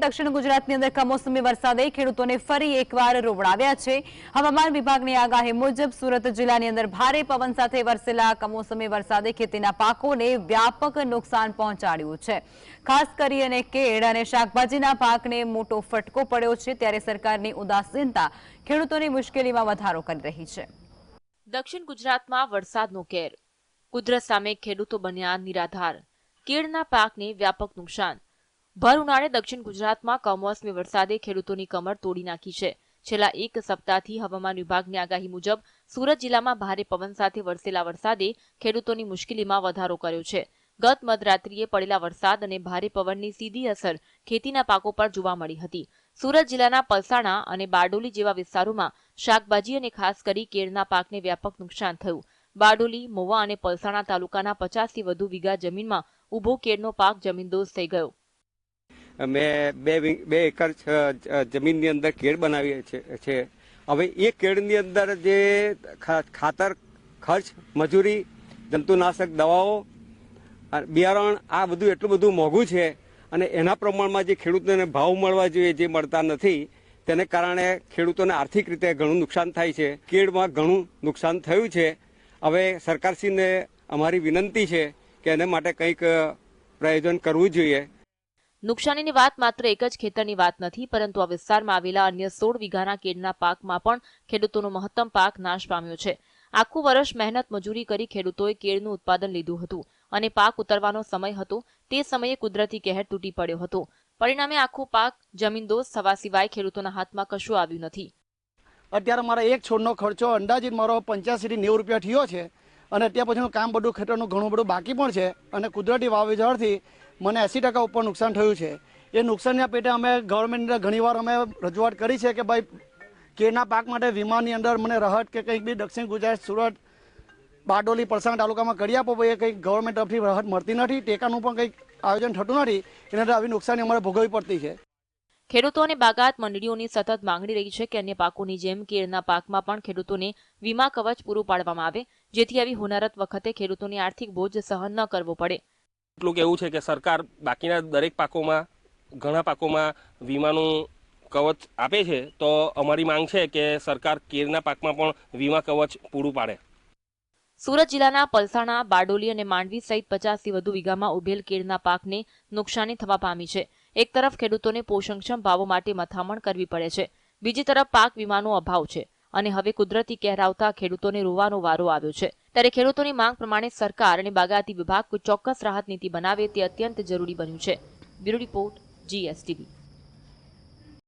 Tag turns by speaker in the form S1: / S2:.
S1: દક્ષિણ ગુજરાતની અંદર કમોસમી વરસાદે ખેડૂતોને ફરી એકવાર રોવડાવ્યા છે. હવામાન વિભાગની આગાહી મુજબ સુરત જિલ્લાની અંદર ભારે પવન સાથે વરસેલા કમોસમી વરસાદે ખેતીના પાકોને વ્યાપક નુકસાન પહોંચાડ્યું છે. ખાસ કરીને કેળ અને શાકભાજીના પાકને મોટો ફટકો પડ્યો છે ત્યારે સરકારની ઉદાસીનતા ખેડૂતોની મુશ્કેલીમાં વધારો કરી રહી છે.
S2: દક્ષિણ ગુજરાતમાં વરસાદનો કેર. કુદરત સામે ખેડૂતો બન્યા નિરાધાર. કેળના પાકને વ્યાપક નુકસાન. ભર ઉનાળે દક્ષિણ ગુજરાતમાં કમોસમી વરસાદે ખેડૂતોની કમર તોડી નાખી છે. છેલ્લા એક સપ્તાહથી હવામાન વિભાગની આગાહી મુજબ સુરત જિલ્લામાં ભારે પવન સાથે વરસેલા વરસાદે ખેડૂતોની મુશ્કેલીમાં વધારો કર્યો છે. ગત મધરાત્રિએ પડેલા વરસાદ અને ભારે પવનની સીધી અસર ખેતીના પાકો પર જોવા મળી હતી. સુરત જિલ્લાના પલસાણા અને બારડોલી જેવા વિસ્તારોમાં શાકભાજી અને ખાસ કરી કેળના પાકને વ્યાપક નુકસાન થયું. બારડોલી મોવા અને પલસાણા તાલુકાના પચાસથી વધુ વીઘા જમીનમાં ઊભો કેળનો પાક જમીનદોસ્ત થઈ ગયો.
S3: મેં બે બે એકર જમીનની અંદર કેળ બનાવી છે છે. હવે એ કેળની અંદર જે ખાતર, ખર્ચ, મજૂરી, જંતુનાશક દવાઓ બિયારણ, આ બધું એટલું બધું મોંઘું છે અને એના પ્રમાણમાં જે ખેડૂતોને ભાવ મળવા જોઈએ જે મળતા નથી, તેને કારણે ખેડૂતોને આર્થિક રીતે ઘણું નુકસાન થાય છે. કેળમાં ઘણું નુકસાન થયું છે. હવે સરકારશ્રીને અમારી વિનંતી છે કે એને માટે કંઈક પ્રયોજન કરવું જોઈએ.
S2: નુકસાનીની વાત માત્ર એક જ ખેતરની વાત નથી, પરંતુ આ વિસ્તારમાં આવેલા અન્ય સોળ વીઘાના કેળના પાકમાં પણ ખેડૂતોનો મહત્તમ પાક નાશ પામ્યો છે. આખું વર્ષ મહેનત મજૂરી કરી ખેડૂતોએ કેળનું ઉત્પાદન લીધું હતું અને પાક ઉતરવાનો સમય હતો. તે સમયે કુદરતી કહેર તૂટી પડ્યો હતો. પરિણામે આખો પાક જમીનદોઝ થવા સિવાય ખેડૂતોના હાથમાં કશું આવ્યું નથી.
S4: અત્યારે મારા એક છોડનો ખર્ચો અંદાજિત મારો પંચ્યાસીથી નેવું રૂપિયા થયો છે અને અત્યાર પછીનું કામ બધું ખેતરનું ઘણું બધું બાકી પણ છે અને કુદરતી વાવેઝોડથી મને એંસી ટકા ઉપર નુકસાન થયું છે. એ નુકસાનના પેટે અમે ગવર્મેન્ટને ઘણીવાર અમે રજૂઆત કરી છે કે ભાઈ કેળના પાક માટે વીમાની અંદર મને રાહત કે કંઈક બી દક્ષિણ ગુજરાત, સુરત, બારડોલી પરસાણ તાલુકામાં કરી આપો ભાઈ એ કંઈક ગવર્મેન્ટ તરફથી રાહત મળતી નથી. ટેકાનું પણ કંઈક આયોજન થતું નથી. એના આવી નુકસાની અમારે ભોગવવી પડતી છે.
S2: ખેડૂતો અને બાગાયત મંડળીઓની સતત માંગણી રહી છે કે અન્ય પાકોની જેમ કેળના પાકમાં પણ ખેડૂતોને વીમા કવચ પૂરું પાડવામાં આવે, જેથી આવી હોનારત વખતે ખેડૂતોની આર્થિક બોજ સહન ન કરવો પડે.
S5: એટલું કેવું છે કે સરકાર બાકીના દરેક પાકોમાં, ઘણા પાકોમાં વીમાનું કવચ આપે છે, તો અમારી માંગ છે કે સરકાર કેરના પાકમાં પણ વીમા કવચ પૂરું પાડે.
S2: સુરત જિલ્લાના પલસાણા, બારડોલી અને માંડવી સહિત પચાસથી વધુ વીઘામાં ઉભેલ કેળના પાકને નુકસાની થવા પામી છે. એક તરફ ખેડૂતોને પોષણક્ષમ ભાવો માટે મથામણ કરવી પડે છે. બીજી તરફ પાક વીમાનો અભાવ છે. અને હવે કુદરતી કહેર આવતા ખેડૂતોને રોવાનો વારો આવ્યો છે. ત્યારે ખેડૂતોની માંગ પ્રમાણે સરકાર અને બાગાયતી વિભાગ કોઈ ચોક્કસ રાહત નીતિ બનાવે તે અત્યંત જરૂરી બન્યું છે. Bureau report, GSTV.